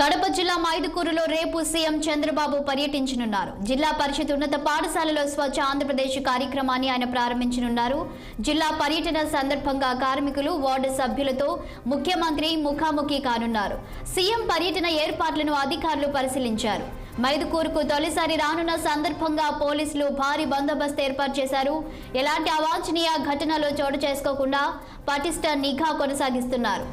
కడప జిల్లా మైదుకూరులో రేపు సీఎం చంద్రబాబు పర్యటించనున్నారు. జిల్లా పరిషత్ ఉన్నత పాఠశాలలో స్వచ్ఛ ఆంధ్రప్రదేశ్ కార్యక్రమాన్ని ఆయన ప్రారంభించనున్నారు. జిల్లా పర్యటన సందర్భంగా కార్మికులు వార్డు సభ్యులతో ముఖ్యమంత్రి ముఖాముఖి కానున్నారు. సీఎం పర్యటన ఏర్పాట్లను అధికారులు పరిశీలించారు. మైదుకూరుకు తొలిసారి రానున్న సందర్భంగా పోలీసులు భారీ బందోబస్తు ఏర్పాటు చేశారు. ఎలాంటి అవాంఛనీయ ఘటనలు చోటు చేసుకోకుండా పటిష్ట నిఘా కొనసాగిస్తున్నారు.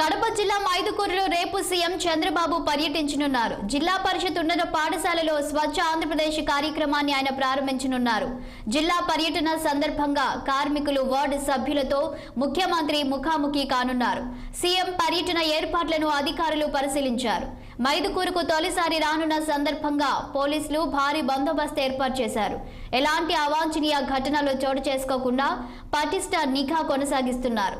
కడప జిల్లా మైదుకూరులో రేపు సీఎం చంద్రబాబు పర్యటించనున్నారు. జిల్లా పరిషత్ ఉన్నత పాఠశాలలో స్వచ్ఛ ఆంధ్రప్రదేశ్ కార్యక్రమాన్ని ఆయన ప్రారంభించనున్నారు. జిల్లా పర్యటన సందర్భంగా కార్మికులు వార్డు సభ్యులతో ముఖ్యమంత్రి ముఖాముఖి కానున్నారు. సీఎం పర్యటన ఏర్పాట్లను అధికారులు పరిశీలించారు. మైదుకూరుకు తొలిసారి రానున్న సందర్భంగా పోలీసులు భారీ బందోబస్తు ఏర్పాటు చేశారు. ఎలాంటి అవాంఛనీయ ఘటనలు చోటు చేసుకోకుండా పటిష్ట నిఘా కొనసాగిస్తున్నారు.